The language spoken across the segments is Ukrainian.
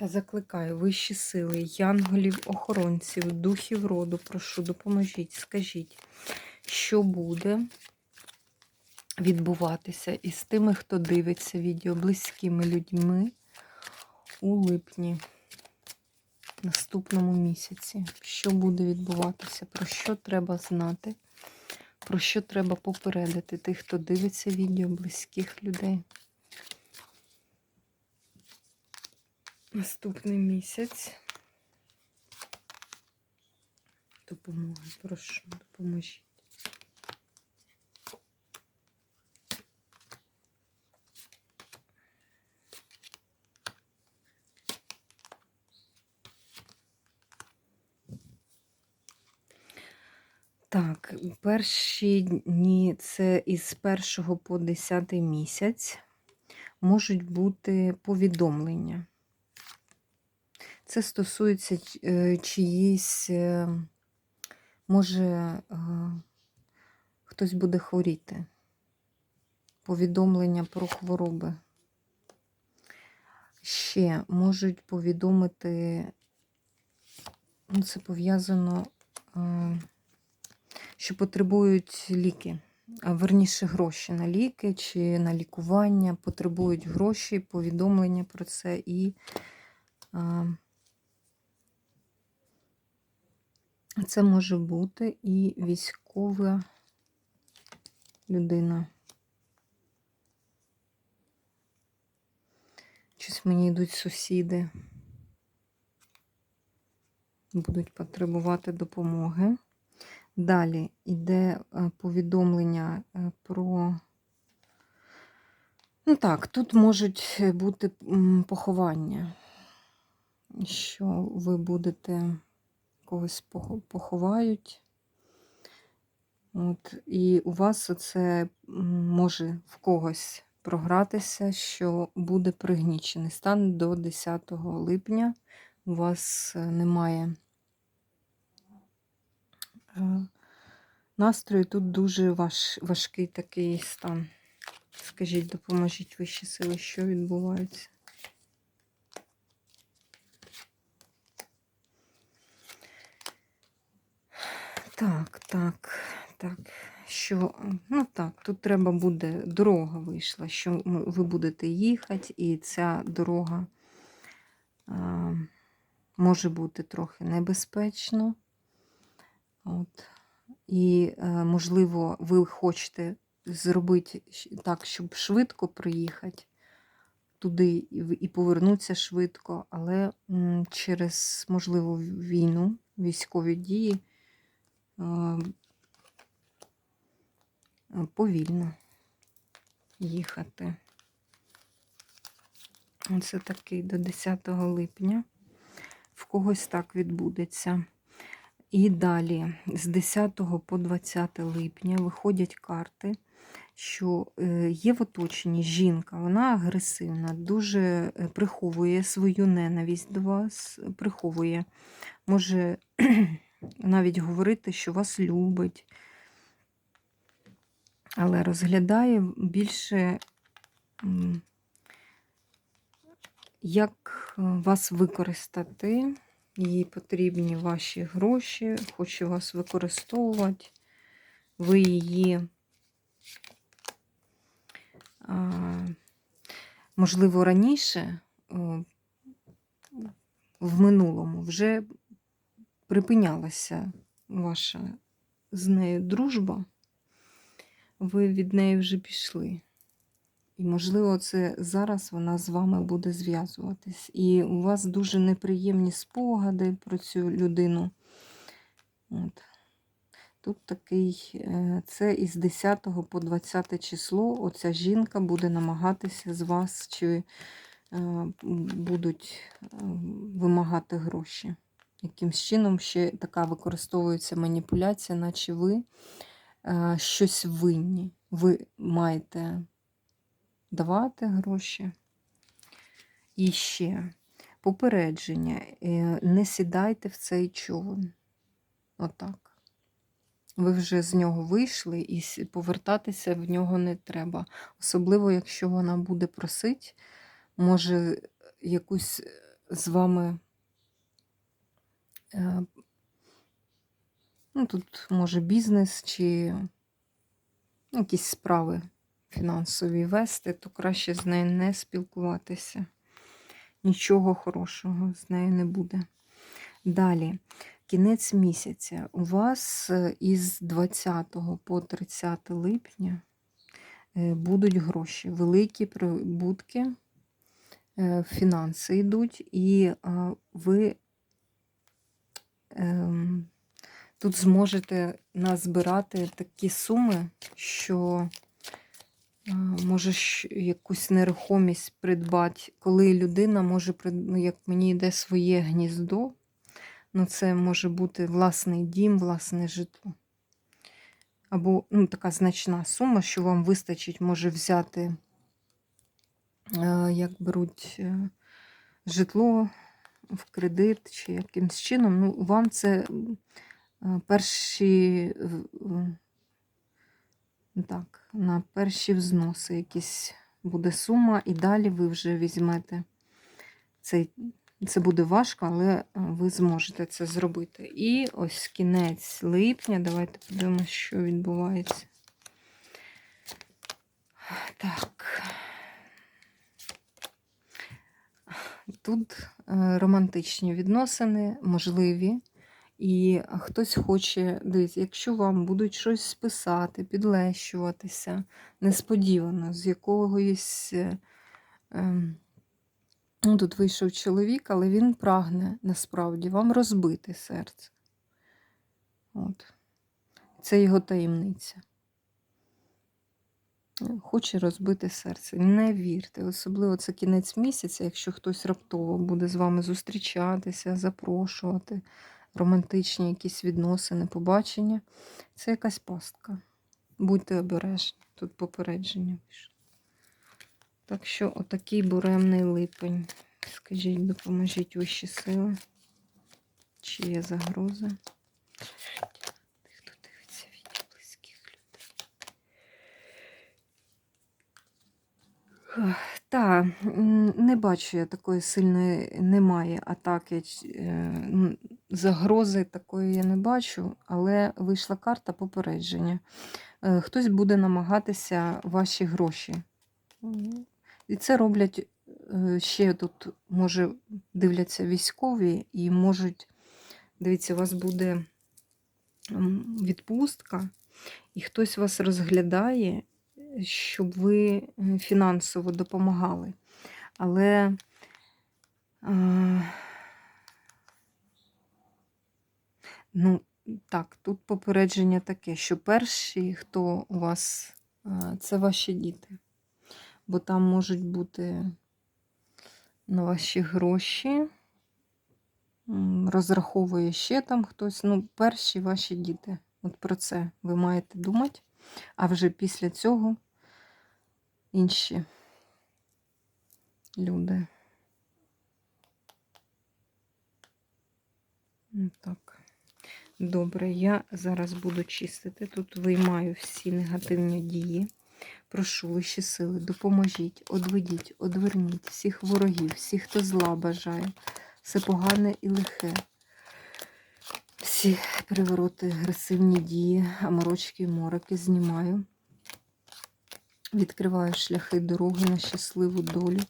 Та закликаю вищі сили, янголів, охоронців, духів роду, прошу, допоможіть, скажіть, що буде відбуватися із тими, хто дивиться відео близькими людьми у липні, наступному місяці. Що буде відбуватися, про що треба знати, про що треба попередити тих, хто дивиться відео близьких людей. Наступний місяць. Допомоги, прошу, допоможіть. Так, перші дні це із 1 по 10 місяць можуть бути повідомлення. Це стосується е, чиїсь, е, може, е, хтось буде хворіти. Повідомлення про хвороби. Ще можуть повідомити, ну, це пов'язано, що потребують ліки, а верніше гроші на ліки чи на лікування, потребують гроші, повідомлення про це і. Це може бути і військова людина. Щось мені йдуть сусіди, будуть потребувати допомоги. Далі йде е, повідомлення е, про. Ну так, тут можуть бути поховання, що ви будете когось поховають. От, І у вас це може в когось програтися, що буде пригнічений стан до 10 липня. У вас е, немає е, настрою, тут дуже важ, важкий такий стан. Скажіть, допоможіть вищі сили, що відбувається. Так, так, так. Що, ну так, тут треба буде, дорога вийшла, що ви будете їхати, і ця дорога а, може бути трохи небезпечно. От. І, а, можливо, ви хочете зробити так, щоб швидко приїхати туди і повернутися швидко, але через, можливо, війну, військові дії. Е, повільно їхати. Оце такий до 10 липня. В когось так відбудеться. І далі, з 10 по 20 липня, виходять карти, що е, є в оточенні жінка, вона агресивна, дуже е, приховує свою ненависть до вас, приховує, може навіть говорити, що вас любить, але розглядає більше, як вас використати, їй потрібні ваші гроші, хоче вас використовувати, ви її, можливо, раніше в минулому вже припинялася ваша з нею дружба, ви від неї вже пішли. І, можливо, це зараз вона з вами буде зв'язуватись. І у вас дуже неприємні спогади про цю людину. От. Тут такий, е, це із 10 по 20 число оця жінка буде намагатися з вас, чи е, будуть е, вимагати гроші. Якимсь чином ще така використовується маніпуляція, наче ви е, щось винні. Ви маєте давати гроші. І ще попередження. е, Не сідайте в цей човен. Отак. Ви вже з нього вийшли і повертатися в нього не треба. Особливо, якщо вона буде просить, може якусь з вами. Е, Ну, тут може бізнес чи якісь справи фінансові вести, то краще з нею не спілкуватися. Нічого хорошого з нею не буде. Далі, кінець місяця. У вас е, із 20 по 30 липня е, будуть гроші, великі прибутки, фінанси йдуть, і ви тут зможете назбирати такі суми, що е, може якусь нерухомість придбати, коли людина може, ну, як мені йде своє гніздо, ну це може бути власний дім, власне житло. Або ну, така значна сума, що вам вистачить, може взяти, е, як беруть е, житло в кредит чи якимсь чином. Ну, вам це е, перші в- так, на перші взноси якісь буде сума, і далі ви вже візьмете цей. Це буде важко, але е, ви зможете це зробити. І ось кінець липня. Давайте подивимося, що відбувається. Так. Тут е, романтичні відносини можливі. І хтось хоче, дивіться, якщо вам будуть щось списати, підлещуватися несподівано, з якогось. е, ем, Ну, тут вийшов чоловік, але він прагне насправді вам розбити серце. От. Це його таємниця. Хоче розбити серце. Не вірте. Особливо це кінець місяця, якщо хтось раптово буде з вами зустрічатися, запрошувати, романтичні якісь відносини, побачення. Це якась пастка. Будьте обережні. Тут попередження. Так що отакий буремний липень. Скажіть, допоможіть вищі сили. Чи є загроза? Тих, хто дивиться відео близьких людей. Так, не бачу я такої сильної, немає атаки, е, загрози такої я не бачу, але вийшла карта попередження. Е, Хтось буде намагатися ваші гроші. І це роблять е, ще тут, може, дивляться військові і можуть, дивіться, у вас буде відпустка, і хтось вас розглядає, щоб ви е, фінансово допомагали. Але е, ну, так, тут попередження таке, що перші, хто у вас, е, це ваші діти. Бо там можуть бути на ваші гроші. Розраховує ще там хтось. Ну, перші ваші діти. От про це ви маєте думати. А вже після цього інші люди. Ну, Так. Добре, я зараз буду чистити. Тут виймаю всі негативні дії. Прошу вищі сили, допоможіть, одведіть, одверніть всіх ворогів, всіх, хто зла бажає, все погане і лихе. Всі привороти, агресивні дії, аморочки і мороки знімаю. Відкриваю шляхи дороги на щасливу долю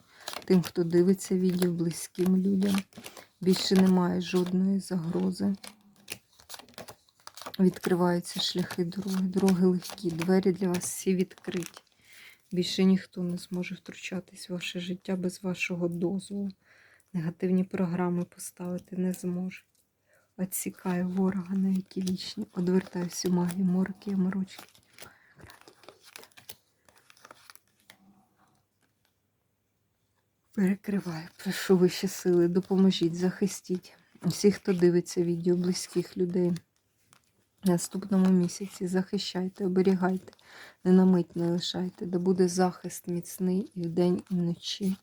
тим, хто дивиться відео близьким людям. Більше немає жодної загрози. Відкриваються шляхи дороги, дороги легкі, двері для вас всі відкриті. Більше ніхто не зможе втручатись в ваше життя без вашого дозволу. Негативні програми поставити не зможе. Отсікаю ворога на які вічні, одвертаю всю магію, морки морочки. Перекриваю, прошу вищі сили, допоможіть, захистіть Всі, хто дивиться відео, близьких людей. Наступному місяці захищайте, оберігайте, не на мить не лишайте, де буде захист міцний і вдень, і вночі.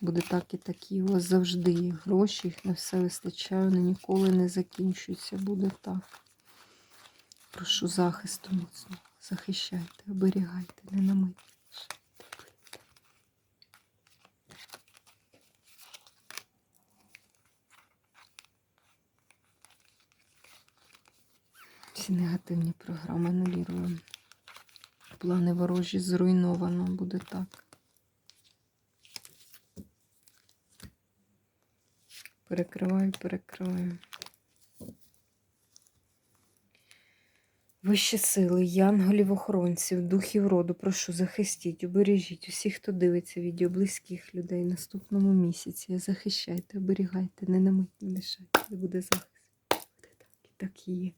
Буде так і так. І у вас завжди гроші, їх на все вистачає, вони ніколи не закінчуються. Буде так. Прошу захисту міцно. Захищайте, оберігайте, не на мить. не. Всі негативні програми анулюємо. Плани ворожі зруйновано буде так. Перекриваю, перекриваю. Вищі сили, янголів, охоронців, духів роду, прошу захистіть, обережіть усіх, хто дивиться відео близьких людей наступному місяці. Захищайте, оберігайте, не на мить не лишайте, де буде захист. Буде так і так і є.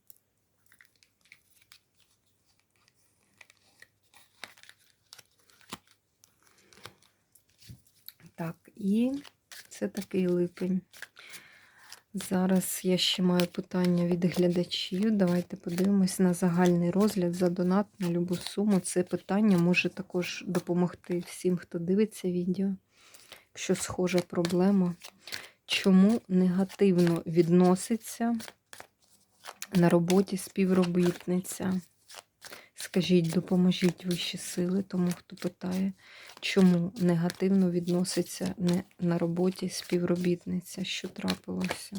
Так, і це такий липень. Зараз я ще маю питання від глядачів. Давайте подивимось на загальний розгляд за донат на любу суму. Це питання може також допомогти всім, хто дивиться відео. Якщо схожа проблема, чому негативно відноситься на роботі співробітниця? Скажіть, допоможіть вищі сили, тому хто питає, чому негативно відноситься не на роботі співробітниця, що трапилося.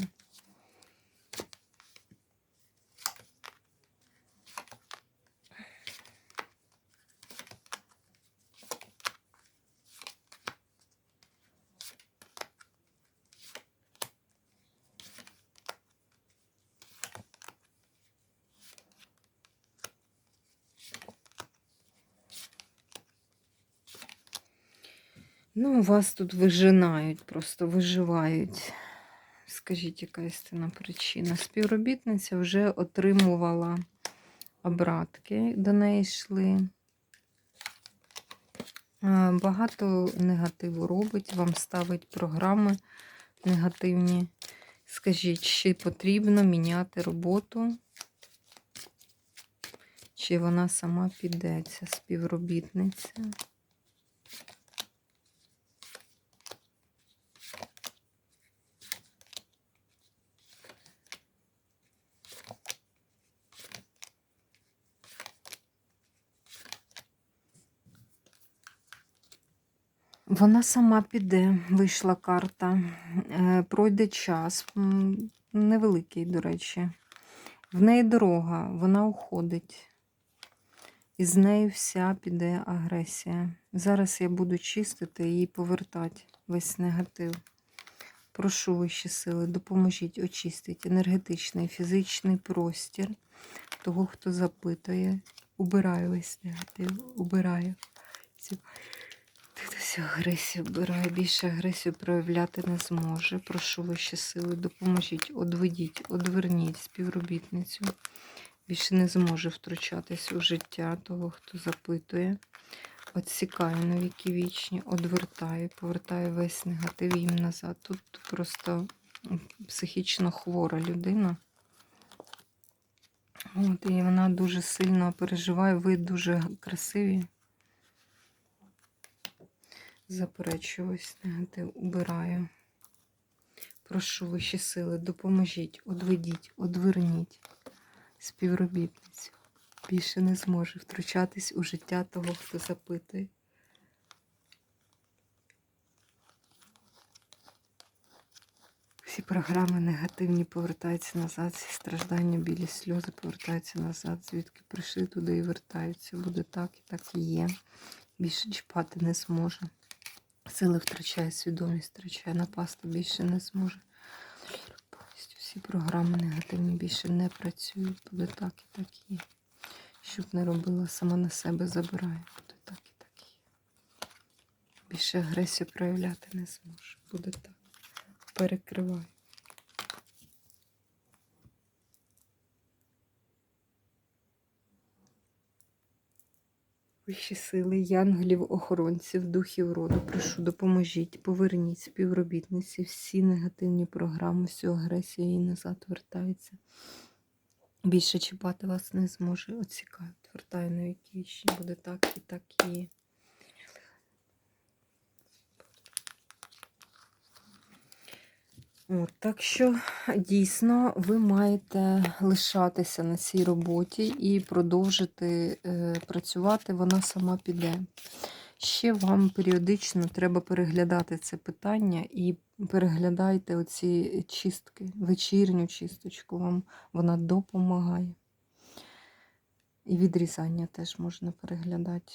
Ну, вас тут вижинають, просто виживають. Скажіть, яка істинна причина? Співробітниця вже отримувала обратки, до неї йшли. Багато негативу робить, вам ставить програми негативні. Скажіть, чи потрібно міняти роботу? Чи вона сама піде, ця співробітниця? Вона сама піде, вийшла карта. Е, Пройде час, невеликий, до речі. В неї дорога, вона уходить. І з нею вся піде агресія. Зараз я буду чистити і повертати весь негатив. Прошу вищі сили, допоможіть очистити енергетичний, фізичний простір того, хто запитує. Убираю весь негатив, убираю. Цю агресію вбирає, більше агресію проявляти не зможе. Прошу вищі сили, допоможіть, одведіть, одверніть співробітницю. Більше не зможе втручатись у життя того, хто запитує. Отсікаю на вічні, одвертаю, повертаю весь негатив їм назад. Тут просто психічно хвора людина. От, і вона дуже сильно переживає, ви дуже красиві. Заперечую ось негатив, убираю. Прошу вищі сили, допоможіть, одведіть, одверніть співробітницю. Більше не зможе втручатись у життя того, хто запитує. Всі програми негативні повертаються назад, всі страждання, білі сльози повертаються назад, звідки прийшли туди і вертаються. Буде так і так і є. Більше чіпати не зможе. Сили втрачає, свідомість втрачає, напасти більше не зможе. Повністю всі програми негативні більше не працюють. Буде так і так є. Щоб не робила, сама на себе забирає. Буде так і так є. Більше агресію проявляти не зможе. Буде так. Перекриваю. Вищі сили, янголів, охоронців, духів роду, прошу, допоможіть, поверніть співробітниці, всі негативні програми, всю агресію її назад вертається. Більше чіпати вас не зможе. Оцікаю, вертаю на віки, ще буде так і так і От, так що дійсно ви маєте лишатися на цій роботі і продовжити е, працювати, вона сама піде. Ще вам періодично треба переглядати це питання і переглядайте оці чистки, вечірню чисточку, вам вона допомагає. І відрізання теж можна переглядати.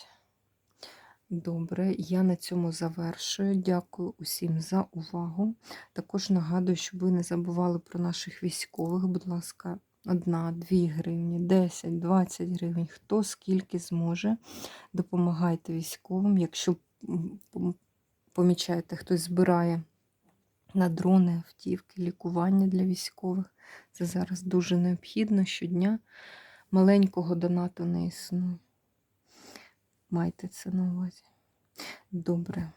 Добре, я на цьому завершую. Дякую усім за увагу. Також нагадую, щоб ви не забували про наших військових. Будь ласка, 1, 2 гривні, 10, 20 гривень, хто скільки зможе. Допомагайте військовим. Якщо помічаєте, хтось збирає на дрони, автівки, лікування для військових. Це зараз дуже необхідно щодня. Маленького донату не існує. Майте це на увазі. Добре.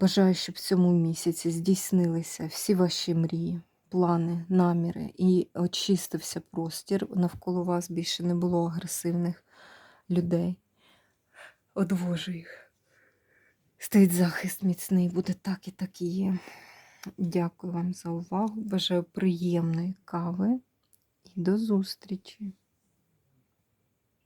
Бажаю, щоб в цьому місяці здійснилися всі ваші мрії, плани, наміри і очистився простір. Навколо вас більше не було агресивних людей. Одвожу їх. Стоїть захист міцний, буде так і так і є. Дякую вам за увагу. Бажаю приємної кави і до зустрічі!